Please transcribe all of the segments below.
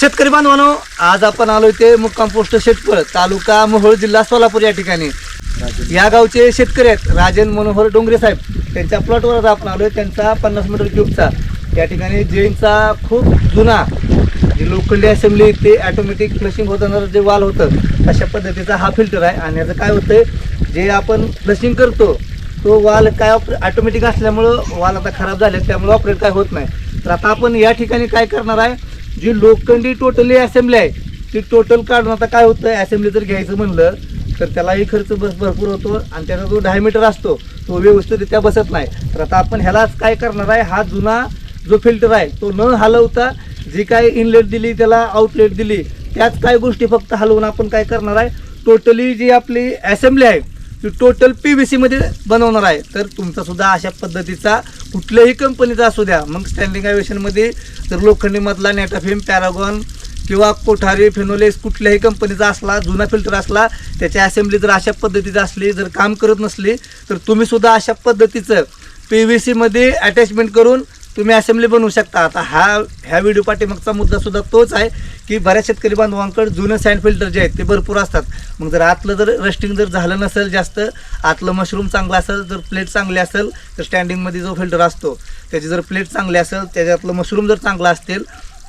शेतकरी बांधवानो आज आपण आलो ते मुक्काम पोस्ट शेटपळ तालुका मोहोळ जिल्हा सोलापूर या ठिकाणी. या गावचे शेतकरी आहेत राजन मनोहर डोंगरे साहेब. त्यांच्या प्लॉटवर आपण आलोय त्यांचा पन्नास मीटर क्यूबचा या ठिकाणी जैनचा खूप जुना जे लोखंडी असेंब्ली ते ऑटोमॅटिक फ्लशिंग होताना जे वाल होतं अशा पद्धतीचा हा फिल्टर आहे. आणि याचं काय होतंय जे आपण फ्लशिंग करतो तो वाल काय ऑटोमॅटिक असल्यामुळं वाल आता खराब झाले त्यामुळे ऑपरेट काय होत नाही. तर आता आपण या ठिकाणी काय करणार आहे जी लोखंडी टोटली असेंब्ली आहे ती टोटल काढून आता काय होतं असेंब्ली जर घ्यायचं म्हणलं तर त्यालाही खर्च बस भरपूर होतो आणि त्याचा जो डायमीटर असतो तो व्यवस्थितरित्या बसत नाही. तर आता आपण ह्यालाच काय करणार आहे हा जुना जो फिल्टर आहे तो न हलवता जी काय इनलेट दिली त्याला आउटलेट दिली त्याच काय गोष्टी फक्त हलवून आपण काय करणार आहे टोटली जी आपली असेंब्ली आहे ती टोटल पी व्ही सीमध्ये बनवणार आहे. तर तुमचा सुद्धा अशा पद्धतीचा कुठल्याही कंपनीचा असू द्या मग स्टँडिंग ॲव्हिएशनमध्ये जर लोखंडीमधला नेटाफेम पॅरागॉन किंवा कोठारी फिनोलेक्स कुठल्याही कंपनीचा असला जुना फिल्टर असला त्याची असेंब्ली जर अशा पद्धतीची असली जर काम करत नसली तर तुम्हीसुद्धा अशा पद्धतीचं पी व्ही सीमध्ये अटॅचमेंट करून तुम्ही असेंब्ली बनवू शकता. आता हा ह्या व्हिडिओ पाठीमागचा मुद्दा सुद्धा तोच आहे की बऱ्याच शेतकरी बांधवांकडे जुने सँड फिल्टर जे आहेत ते भरपूर असतात. मग जर आतलं जर रस्टिंग जर झालं नसेल जास्त आतलं मशरूम चांगलं असेल जर प्लेट चांगली असेल तर स्टँडिंगमध्ये जो फिल्टर असतो त्याची जर प्लेट चांगली असेल त्याच्यातलं मशरूम जर चांगलं असतील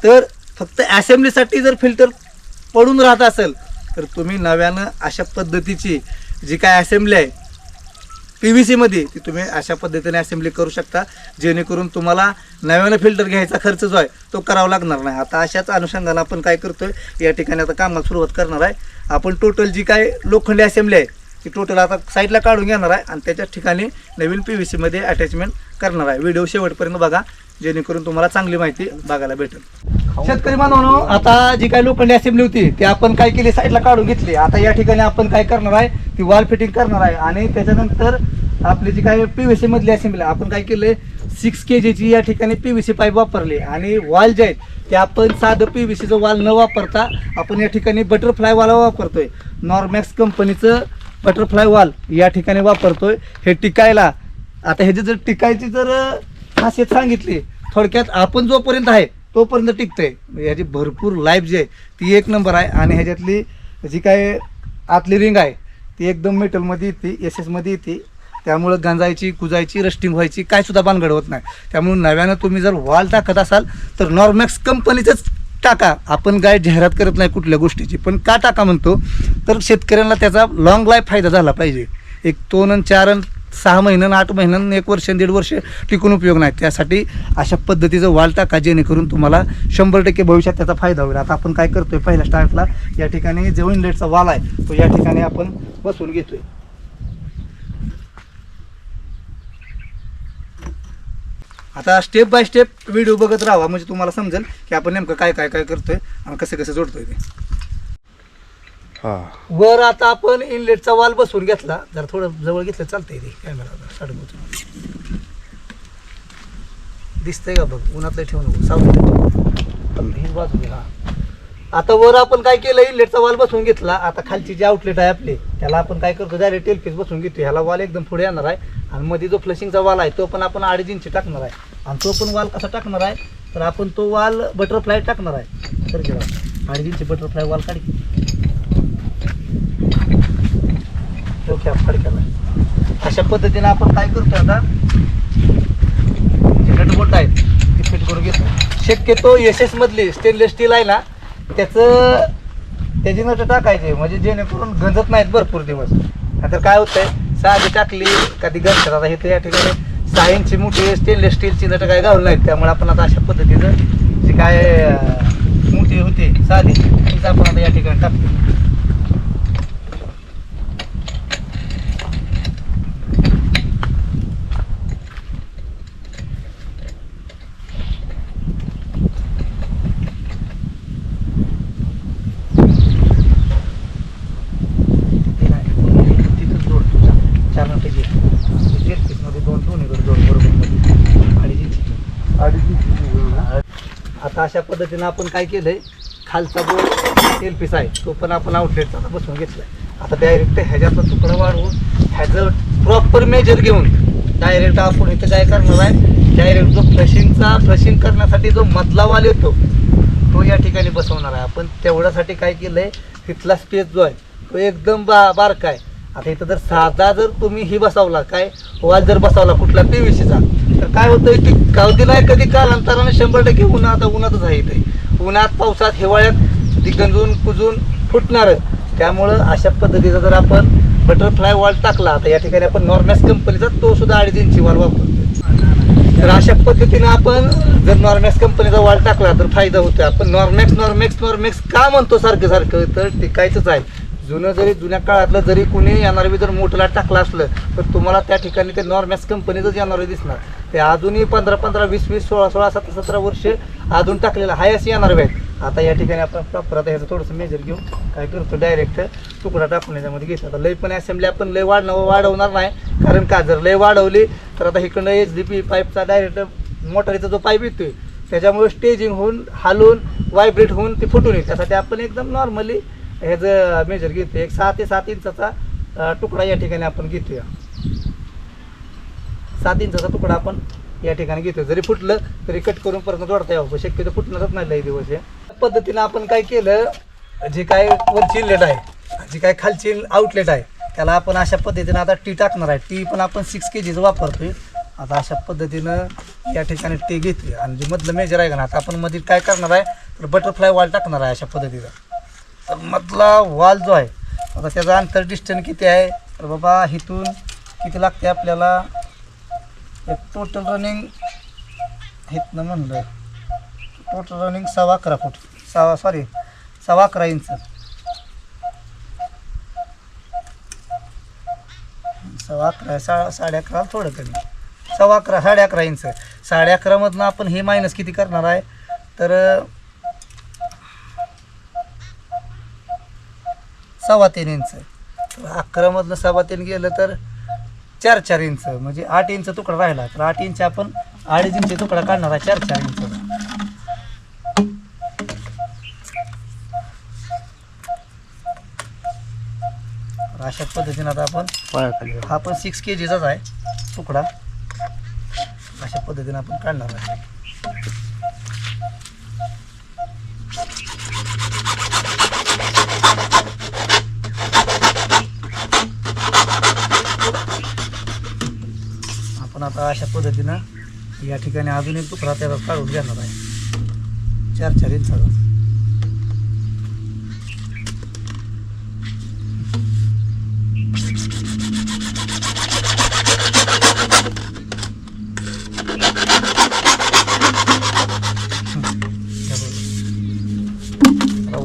तर फक्त असेंब्लीसाठी जर फिल्टर पडून राहत असेल तर तुम्ही नव्यानं अशा पद्धतीची जी काय असेंब्ली आहे पी व्ही सीमध्ये ती तुम्ही अशा पद्धतीने असेंब्ली करू शकता जेणेकरून तुम्हाला नव्यानं फिल्टर घ्यायचा खर्च जो आहे तो करावा लागणार नाही. आता अशाच अनुषंगानं आपण काय करतोय या ठिकाणी आता कामाला सुरुवात करणार आहे. आपण टोटल जी काय लोखंडी असेंब्ली आहे ती टोटल आता साईडला काढून घेणार आहे आणि त्याच्याच ठिकाणी नवीन पी व्ही सीमध्ये अटॅचमेंट करणार आहे. व्हिडिओ शेवटपर्यंत बघा. जेणेकरून तुम्हाला चांगली माहिती बघायला भेटेल. शेतकरी बांधवांनो आता जी काही लोखंडी असेंब्ली होती ती आपण काय केली साईडला काढून घेतली. आता या ठिकाणी आपण काय करणार आहे ती वॉल फिटिंग करणार आहे. आणि त्याच्यानंतर आपली जी काय पी व्ही मधली असेंब्ली आपण काय केले सिक्स के जीची या ठिकाणी पी व्ही सी पाईप वापरली. आणि वॉल जे आहेत ते आपण साधं पी व्ही सीचं वॉल न वापरता आपण या ठिकाणी बटरफ्लाय वाला वापरतोय. नॉर्मॅक्स कंपनीचं बटरफ्लाय वॉल या ठिकाणी वापरतोय. हे टिकायला आता ह्याची जर टिकायची जर खासियत सांगितली. थोडक्यात आपण जोपर्यंत आहे तोपर्यंत टिकतंय. म्हणजे ह्याची भरपूर लाईफ जी आहे ती एक नंबर आहे. आणि ह्याच्यातली जी काय आतली रिंग आहे ती एकदम मेटलमध्ये येते एस एसमध्ये येते. त्यामुळं गंजायची कुजायची रस्टिंग व्हायची काय सुद्धा भानगड होत नाही. त्यामुळे नव्यानं तुम्ही जर वॉल टाकत असाल तर नॉर्मॅक्स कंपनीचंच टाका. आपण काय जाहिरात करत नाही कुठल्या गोष्टीची. पण का टाका म्हणतो तर शेतकऱ्यांना त्याचा लॉंग लाईफ फायदा झाला पाहिजे. एक दोन आणि चार आणि सहा महिन्यानं आठ महिन्यानं एक वर्ष दीड वर्ष टिकून उपयोग नाही. त्यासाठी अशा पद्धतीचं वाल टाका जेणेकरून तुम्हाला शंभर टक्के भविष्यात त्याचा फायदा होईल. आता आपण काय करतोय पहिल्या स्टार्टला या ठिकाणी जो इनलेटचा वाल आहे तो या ठिकाणी आपण बसवून घेतोय. आता स्टेप बाय स्टेप व्हिडिओ बघत राहा. म्हणजे तुम्हाला समजेल की आपण नेमकं काय काय काय करतोय आणि कसं कसं जोडतोय ते. वर आता आपण इनलेटचा वाल बसवून घेतला. जर थोडं जवळ घेतलं चालतंय ते कॅमेरा साडे दिसतंय का बघ? उन्हातलं ठेवू नको. सावलीत बाजू हा. आता वर आपण काय केलं? इनलेटचा वाल बसवून घेतला. आता खालची जी आउटलेट आहे आपली त्याला आपण काय करतो? डायरेक्ट टेलफीस बसवून घेतो ह्याला वाल एकदम पुढे येणार आहे. आणि मध्ये जो फ्लशिंगचा वाल आहे तो पण आपण अडीच इंची टाकणार आहे. आणि तो पण वाल कसा टाकणार आहे? तर आपण तो वाल बटरफ्लाय टाकणार आहे. तर अडीच इंची बटरफ्लाय वाल काढ डोक्या फडक्याला अशा पद्धतीने आपण काय करतो आता? जे नटबोल्ट आहेत ते फिट करून घेतो शक्यतो एस एस मधली स्टेनलेस स्टील आहे ना त्याचं त्याची नट टाकायचे म्हणजे जेणेकरून गंजत नाहीत भरपूर दिवस. नंतर काय होतंय साधी टाकली कधी गंजतात. आता तर या ठिकाणी सहा इंची मोठी स्टेनलेस स्टीलची नट काय घालून नाहीत. त्यामुळे आपण आता अशा पद्धतीचं जी काय मोठी होती साधी तीच आपण आता या ठिकाणी टाकतो ते नाही, तिथंच जोड तुझा चार नंतर घे तेच पीसमध्ये दोन दोन्हीकडे जोड बरोबर मध्ये अडीच इंची अडीच आता अशा पद्धतीनं आपण काय केलंय? खालचा जो एल पीस आहे तो पण आपण आउटलेटचा आता बसवून घेतलाय. आता डायरेक्ट ह्याच्यातला तुकडा वाढवून ह्याचं प्रॉपर मेजर घेऊन डायरेक्ट आपण इथं काय करणार आहे? डायरेक्ट जो फ्लशिंगचा फ्लशिंग करण्यासाठी जो मधला वाल येतो तो या ठिकाणी बसवणार आहे. आपण तेवढ्यासाठी काय केलंय? तिथला स्पेस जो आहे तो एकदम बा बारका आहे. आता इथं जर साधा जर तुम्ही ही बसवला काय? वाल जर बसवला कुठला पी व्ही सीचा काय होतं की गावती नाही कधी कालांतराने शंभर टक्के उन्हा आता उन्हातच आहे इथे. उन्हात पावसात हिवाळ्यात ती गंजून कुजून फुटणार. त्यामुळं अशा पद्धतीचा जर आपण बटरफ्लाय वॉल टाकला आता या ठिकाणी आपण नॉर्मॅक्स कंपनीचा तो सुद्धा अडीच इंची वॉल वापरतो तर अशा पद्धतीनं आपण जर नॉर्मॅक्स कंपनीचा वॉल टाकला तर फायदा होतो आपण नॉर्मॅक्स नॉर्मॅक्स नॉर्मॅक्स का म्हणतो सारखं सारखं तर टिकायचंच आहे. जुनं जरी जुन्या काळातलं जरी कुणी येणार बी जर मोठला टाकला असलं तर तुम्हाला त्या ठिकाणी ते नॉर्मॅक्स कंपनीचंच येणार दिसणार ते अजूनही पंधरा पंधरा वीस वीस सोळा सोळा सतरा सतरा वर्ष अजून टाकलेलं आहे असे येणार आहेत. आता या ठिकाणी आपण प्रॉपर आता ह्याचं थोडंसं मेजर घेऊन काय करतो डायरेक्ट तुकडा टाकून याच्यामध्ये घेतो आता लय पण असेंब्ली आपण लय वाढणं वाढवणार नाही कारण का जर लय वाढवली. तर आता इकडनं एच डी पी पाईपचा डायरेक्ट मोटारीचा जो पाईप येतोय त्याच्यामुळे स्टेजिंग होऊन हालून व्हायब्रेट होऊन ते फुटून येईल. त्यासाठी आपण एकदम नॉर्मली ह्याचं मेजर घेतो एक सहा ते सात इंचाचा तुकडा या ठिकाणी आपण घेतोय. सात इंचाचा तुकडा आपण या ठिकाणी घेतोय. जरी फुटलं तरी कट करून परत जोडता यावं शक्यतो फुटणारच नाही लई दिवस हे. पद्धतीनं आपण काय केलं जे काय वरची इनलेट आहे जी काय खालची आउटलेट आहे त्याला आपण अशा पद्धतीनं आता टी टाकणार आहे. टी पण आपण सिक्स के जीचं वापरतोय. आता अशा पद्धतीनं या ठिकाणी टी घेतली आणि जे मधलं मेजर आहे का ना आता आपण मध्ये काय करणार आहे तर बटरफ्लाय वॉल टाकणार आहे अशा पद्धतीचा मधला वाल जो आहे आता त्याचं अंतर डिस्टन्स किती आहे? तर बाबा इथून किती लागते आपल्याला? एक टोटल रनिंग इथनं म्हणलं टोटल रनिंग सव्वा अकरा फूट. सव्वा सॉरी सव्वा अकरा इंच सव्वा अकरा सा साडे अकरा थोडं कमी. सव्वा अकरा साडे अकरा इंच साडे अकरामधनं आपण हे मायनस किती करणार आहे? तर सव्वा तीन इंच. अकरामधनं सव्वा तीन गेलं तर चार चार इंच म्हणजे आठ इंच तुकडा राहिला. तर आठ इंच आपण अडीच इंच तुकडा काढणार आहे चार चार इंच. अशा पद्धतीने आता आपण हा पण सिक्स के जीचाच आहे तुकडा. अशा पद्धतीने आपण काढणार आहे आपण आता अशा पद्धतीनं या ठिकाणी अजून एक तुकडा त्याचा काढून घेणार आहे. चार चार इंचाचा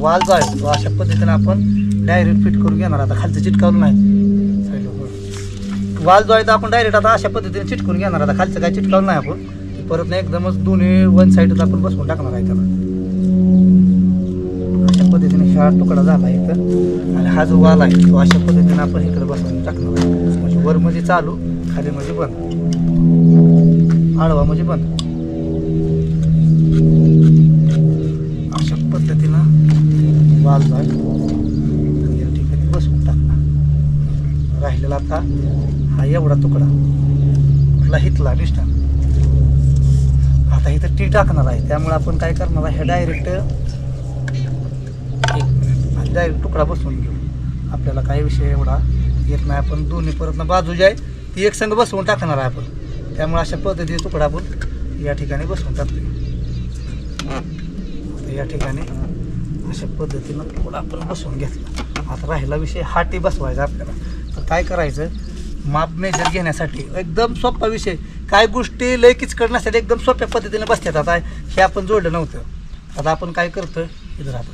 वाल जो आहे तो अशा पद्धतीने आपण डायरेक्ट फिट करून घेणार. आता खालचं चिटकावलं नाही. वाल जो आहे तो आपण डायरेक्ट आता अशा पद्धतीने चिटकून घेणार आता खालचं काय चिटकावलं नाही आपण परत नाही एकदमच दोन्ही वन साईडच आपण बसवून टाकणार आहे त्याला. अशा पद्धतीने हा तुकडा झाला इथं. आणि हा जो वाल आहे तो अशा पद्धतीने आपण इकडे बसवून टाकणार आहे. म्हणजे वर म्हणजे चालू खाली म्हणजे बंद. आडवा म्हणजे बंद. अशा पद्धतीनं वाल जो आहे या ठिकाणी बसवून टाकणार. राहिलेला आता एवढा तुकडा. कुठला हितला डिस्टन आता इथं टी टाकणार आहे. त्यामुळे आपण काय करणार आहे डायरेक्ट एक डायरेक्ट तुकडा बसवून घेऊ. आपल्याला काही विषय एवढा येत नाही. आपण दोन्ही परत बाजू जी आहे ती एक संघ बसवून टाकणार आहे आपण. त्यामुळे अशा पद्धतीने तुकडा आपण या ठिकाणी बसवून टाकतो या ठिकाणी अशा पद्धतीनं थोडा आपण बसवून घेतला. आता राहिला विषय हाटी बसवायचा आपल्याला. तर काय करायचं माप मेजर घेण्यासाठी. एकदम सोपा विषय. काय गोष्टी लय किचकट नसतात एकदम सोप्या पद्धतीने बसतात. आता हे आपण जोडलं नव्हतं. आता आपण काय करतोय? इथं राहतो.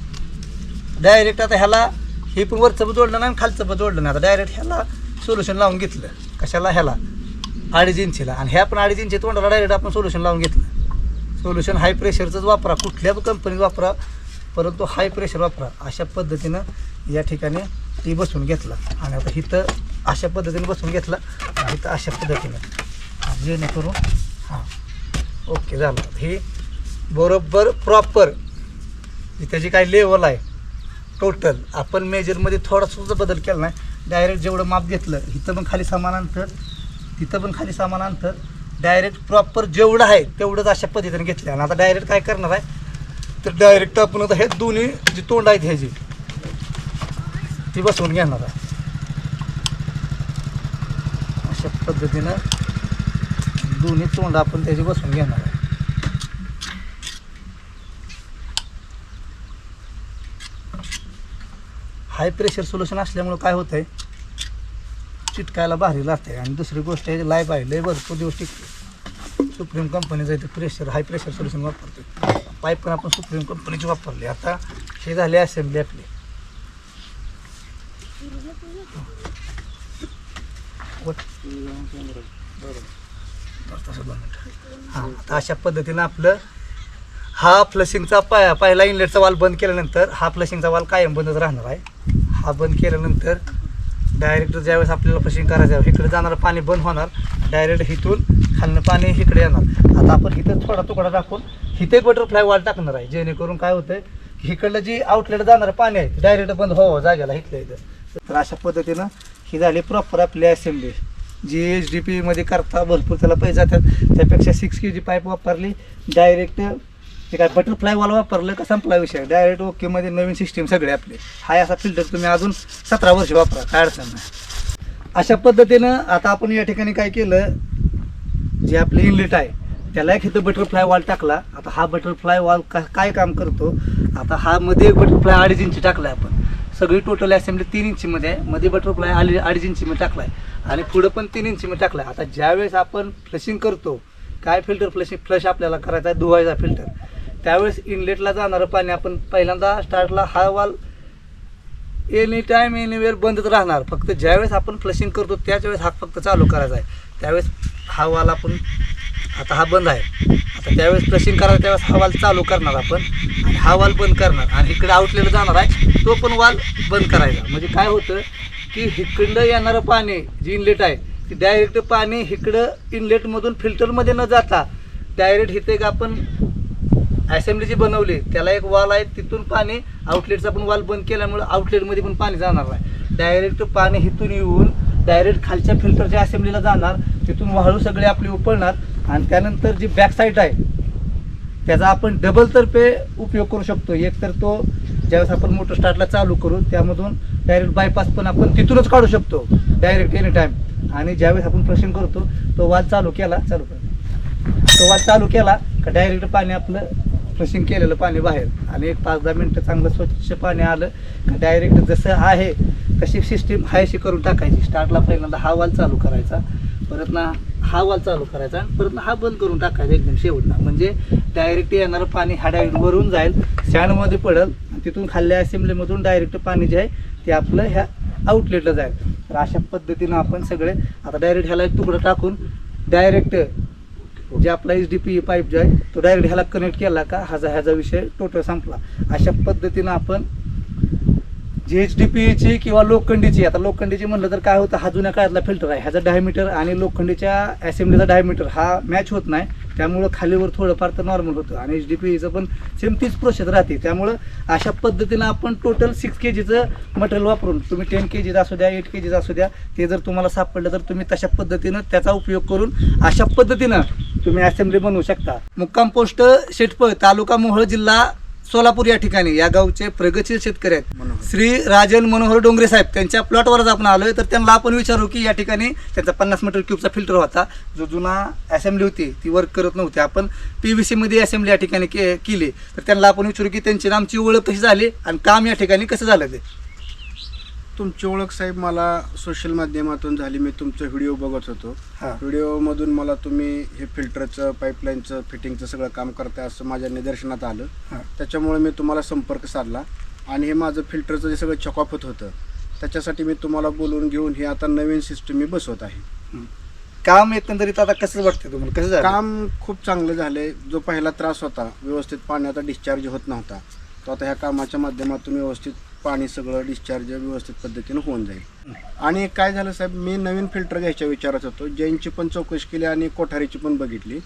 डायरेक्ट आता ह्याला हे पण वरचं पण जोडलं नाही आणि खालचं पण जोडलं नाही. आता डायरेक्ट ह्याला सोल्युशन लावून घेतलं. कशाला? ह्याला. अडीच इंचीला. आणि ह्या पण अडीच इंची तोंडाला डायरेक्ट आपण सोल्युशन लावून घेतलं. सोल्युशन हाय प्रेशरचंच वापरा. कुठल्या कंपनीत वापरा. परंतु हाय प्रेशर वापरा. अशा पद्धतीनं या ठिकाणी ती बसून घेतला. आणि आता इथं अशा पद्धतीने बसवून घेतला. नाही इथं अशा पद्धतीनं. जेणेकरून हां. ओके झालं. हे बरोबर प्रॉपर त्याची काय लेवल आहे टोटल आपण मेजरमध्ये थोडासुद्धा बदल केला नाही. डायरेक्ट जेवढं माप घेतलं इथं पण खाली समान अंतर तिथं पण खाली समान अंतर डायरेक्ट प्रॉपर जेवढं आहे तेवढंच अशा पद्धतीने घेतलं आणि आता डायरेक्ट काय करणार आहे? तर डायरेक्ट आपण आता हे दोन्ही जी तोंड आहेत ह्याची ती बसवून घेणार आहे अशा पद्धतीनं दोन्ही तोंड आपण त्याची बसून घेणार आहे. हाय प्रेशर सोल्युशन असल्यामुळं काय होतं आहे चिटकायला भारी लागते आणि दुसरी गोष्ट आहे लाईफ आहे. लय भरपूर दिवस टिकते सुप्रीम कंपनीचं इथे प्रेशर हाय प्रेशर सोल्युशन वापरते पाईप पण आपण सुप्रीम कंपनीची वापरली. आता हे झाले असेंब्ली आपली वट- बरं, तसं दोन मिनिटं. हां आता अशा पद्धतीनं आपलं हा फ्लशिंगचा पाय पहिला इनलेटचा वाल बंद केल्यानंतर हा फ्लशिंगचा वाल कायम बंदच राहणार आहे. हा बंद केल्यानंतर डायरेक्ट ज्यावेळेस आपल्याला फ्लशिंग करायचं आहे इकडे जाणारं पाणी बंद होणार. डायरेक्ट हिथून खालनं पाणी इकडे येणार. आता आपण इथं थोडा तुकडा टाकून इथे बटरफ्लाय वाल टाकणार आहे. जेणेकरून काय होतं इकडलं जी आउटलेट जाणारं पाणी आहे डायरेक्ट बंद हो जागेला इथल्या इथं. तर अशा पद्धतीनं ही झाली प्रॉपर आपली असेंब्ली जी एच डी पीमध्ये करता भरपूर त्याला पैसे जातात. त्यापेक्षा सिक्स के जी पाईप वापरली डायरेक्ट ते काय बटरफ्लाय वाला वापरलं का संपला विषय. डायरेक्ट ओकेमध्ये नवीन सिस्टीम सगळे आपले. हा असा फिल्टर तुम्ही अजून सतरा वर्ष वापरा काय अडचण नाही. अशा पद्धतीनं आता आपण या ठिकाणी काय केलं जे आपले इनलेट आहे त्याला एक इथं बटरफ्लाय वॉल टाकला. आता हा बटरफ्लाय वॉल का काय काम करतो? आता हा मध्ये बटरफ्लाय अडीच इंची टाकला आपण. सगळी टोटल असेंब्ली तीन इंचीमध्ये आहे. मध्ये बटरफ्लाय आली अडीच इंचीमध्ये टाकलाय. आणि पुढं पण तीन इंचीमध्ये टाकलाय. आता ज्यावेळेस आपण फ्लशिंग करतो काय फिल्टर फ्लशिंग फ्लश आपल्याला करायचा आहे? धुवायचा फिल्टर त्यावेळेस इनलेटला जाणारं पाणी आपण पहिल्यांदा स्टार्टला हा वाल एनी टाईम एनीवेअर बंदच राहणार. फक्त ज्यावेळेस आपण फ्लशिंग करतो त्याच वेळेस हा फक्त चालू करायचा आहे. त्यावेळेस हा वाल आपण आता हा बंद आहे. आता त्यावेळेस फ्लशिंग करायला त्यावेळेस हा वाल चालू करणार आपण. आणि हा वाल बंद करणार. आणि इकडे आउटलेला जाणार आहे. तो पण वाल बंद करायचा. म्हणजे काय होतं की इकडं येणारं पाणी जी इनलेट आहे ती डायरेक्ट पाणी इकडं इनलेटमधून फिल्टरमध्ये न जाता डायरेक्ट इथे एक आपण असेंब्ली जी बनवली त्याला एक वाल आहे. तिथून पाणी आउटलेटचा पण वाल बंद केल्यामुळे आउटलेटमध्ये पण पाणी जाणार नाही. डायरेक्ट पाणी इथून येऊन डायरेक्ट खालच्या फिल्टरच्या असेंब्लीला जाणार. तिथून वाळू सगळे आपली उपळणार आणि त्यानंतर जी बॅक साईड आहे त्याचा आपण डबल तर्फे उपयोग करू शकतो. एक तर तो ज्यावेळेस आपण मोटर स्टार्टला चालू करू त्यामधून डायरेक्ट बायपास पण आपण तिथूनच काढू शकतो. डायरेक्ट एनी टाईम आणि ज्यावेळेस आपण फ्लशिंग करतो तो वाल चालू केला चालू कर. तो वाल चालू केला का डायरेक्ट पाणी आपलं फ्लशिंग केलेलं पाणी बाहेर. आणि एक पाच दहा मिनटं चांगलं स्वच्छ पाणी आलं का डायरेक्ट जसं आहे तशी सिस्टीम हायशी करून टाकायची. स्टार्टला पहिल्यांदा हा वाल चालू करायचा. परत ना हा वाल चालू करायचा परत ना हा बंद करून टाकायचा एकदम शेवटला. म्हणजे डायरेक्ट येणारं पाणी हा डायरेक्ट वरून जाईल स्टँडमध्ये पडेल आणि तिथून खाल्ल्या असेंब्लीमधून डायरेक्ट पाणी जे आहे ते आपलं ह्या आउटलेटला जाईल. तर अशा पद्धतीनं आपण सगळे आता डायरेक्ट ह्याला एक तुकडा टाकून डायरेक्ट जे आपला एच डी पी पाईप जो आहे तो डायरेक्ट ह्याला कनेक्ट केला का ह्याचा ह्याचा विषय टोटल संपला. अशा पद्धतीनं आपण जी एच डी पीची किंवा लोखंडीची आता लोखंडीची म्हणलं तर काय होतं हा जुन्या काळातला फिल्टर आहे. ह्याचा डायमीटर आणि लोखंडीच्या असेंब्लीचा डायमीटर हा मॅच होत नाही. त्यामुळं खालीवर थोडंफार तर नॉर्मल होतं. आणि एच डी पीचं पण सेम तीच प्रोसेस राहते. त्यामुळं अशा पद्धतीनं आपण टोटल सिक्स के जीचं मटेरियल वापरून तुम्ही टेन के जीचं असू द्या एट के जीचं असू द्या ते जर तुम्हाला सापडलं तर तुम्ही तशा पद्धतीनं त्याचा उपयोग करून अशा पद्धतीनं तुम्ही असेंब्ली बनवू शकता. मुक्काम पोस्ट शेटपळ तालुका मोहळ जिल्हा सोलापूर या ठिकाणी या गावचे प्रगतशील शेतकरी आहेत. श्री राजन मनोहर डोंगरे साहेब त्यांच्या प्लॉटवरच आपण आलोय. तर त्यांना आपण विचारू की या ठिकाणी त्यांचा पन्नास मीटर क्यूबचा फिल्टर होता. जो जुना असेंब्ली होती ती वर्क करत नव्हती. आपण पी व्ही सीमध्ये असेंब्ली या ठिकाणी के केली. तर त्यांना आपण विचारू की त्यांची आमची ओळख कशी झाली आणि काम या ठिकाणी कसं झालं ते. तुमची ओळख साहेब मला सोशल माध्यमातून झाली. मी तुमचे व्हिडिओ बघत होतो. हां. व्हिडिओमधून मला तुम्ही हे फिल्टरचं पाईपलाईनचं फिटिंगचं सगळं काम करताय असं माझ्या निदर्शनात आलं. हां. त्याच्यामुळे मी तुम्हाला संपर्क साधला. आणि हे माझं फिल्टरचं जे सगळं चॉकअप होत होतं त्याच्यासाठी मी तुम्हाला बोलवून घेऊन हे आता नवीन सिस्टम मी बसवत आहे. काम एकंदरीत आता कसं वाटतं तुम्हाला? कसं झालं? काम खूप चांगलं झालंय. जो पहिला त्रास होता व्यवस्थित पाण्याचा डिस्चार्ज होत नव्हता. तो आता ह्या कामाच्या माध्यमातून व्यवस्थित पाणी सगळं डिस्चार्ज व्यवस्थित पद्धतीनं होऊन जाईल. आणि काय झालं साहेब मी नवीन फिल्टर घ्यायच्या विचारात होतो. जैनची पण चौकशी केली आणि कोठारीची पण बघितली.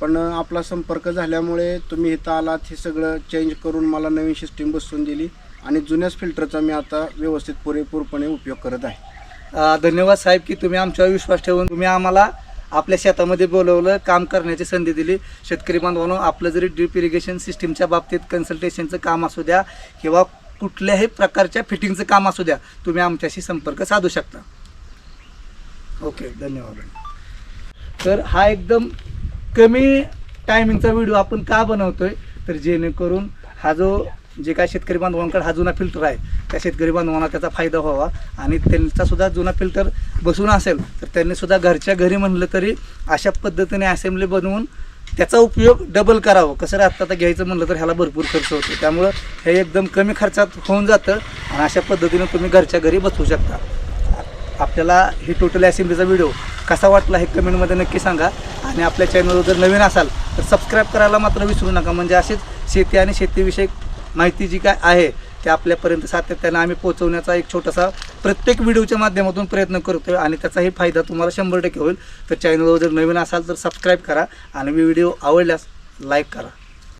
पण आपला संपर्क झाल्यामुळे तुम्ही इथं आलात हे सगळं चेंज करून मला नवीन सिस्टीम बसवून दिली आणि जुन्याच फिल्टरचा मी आता व्यवस्थित पुरेपूरपणे उपयोग करत आहे. धन्यवाद साहेब की तुम्ही आमच्यावर विश्वास ठेवून तुम्ही आम्हाला आपल्या शेतामध्ये बोलवलं काम करण्याची संधी दिली. शेतकरी बांधवांनो आपलं जरी ड्रीप इरिगेशन सिस्टीमच्या बाबतीत कन्सल्टेशनचं काम असू द्या किंवा कुठल्याही प्रकारच्या फिटिंगचं काम असू द्या तुम्ही आमच्याशी संपर्क साधू शकता. ओके धन्यवाद. तर हा एकदम कमी टायमिंगचा व्हिडिओ आपण का बनवतोय? तर जेणेकरून हा जो जे काय शेतकरी बांधवांकडे हा जुना फिल्टर आहे त्या शेतकरी बांधवांना त्याचा फायदा व्हावा आणि त्यांचा सुद्धा जुना फिल्टर बसून असेल तर त्यांनी सुद्धा घरच्या घरी म्हणलं तरी अशा पद्धतीने असेंब्ली बनवून त्याचा उपयोग डबल करावं. कसं राहतं आता घ्यायचं म्हणलं तर ह्याला भरपूर खर्च होतो. त्यामुळं हे एकदम कमी खर्चात होऊन जातं आणि अशा पद्धतीनं तुम्ही घरच्या घरी बसवू शकता. आपल्याला ही टोटल असेंब्लीचा व्हिडिओ कसा वाटला हे कमेंटमध्ये नक्की सांगा. आणि आपल्या चॅनलवर जर नवीन असाल तर सबस्क्राईब करायला मात्र विसरू नका. म्हणजे असेच शेती आणि शेतीविषयक माहिती जी काय आहे ते आपल्यापर्यंत सातत्यानं आम्ही पोहोचवण्याचा एक छोटासा प्रत्येक व्हिडिओच्या माध्यमातून प्रयत्न करतोय आणि त्याचाही फायदा तुम्हाला शंभर टक्के होईल. तर चॅनलवर जर नवीन असाल तर सबस्क्राईब करा आणि व्हिडिओ आवडल्यास लाईक करा.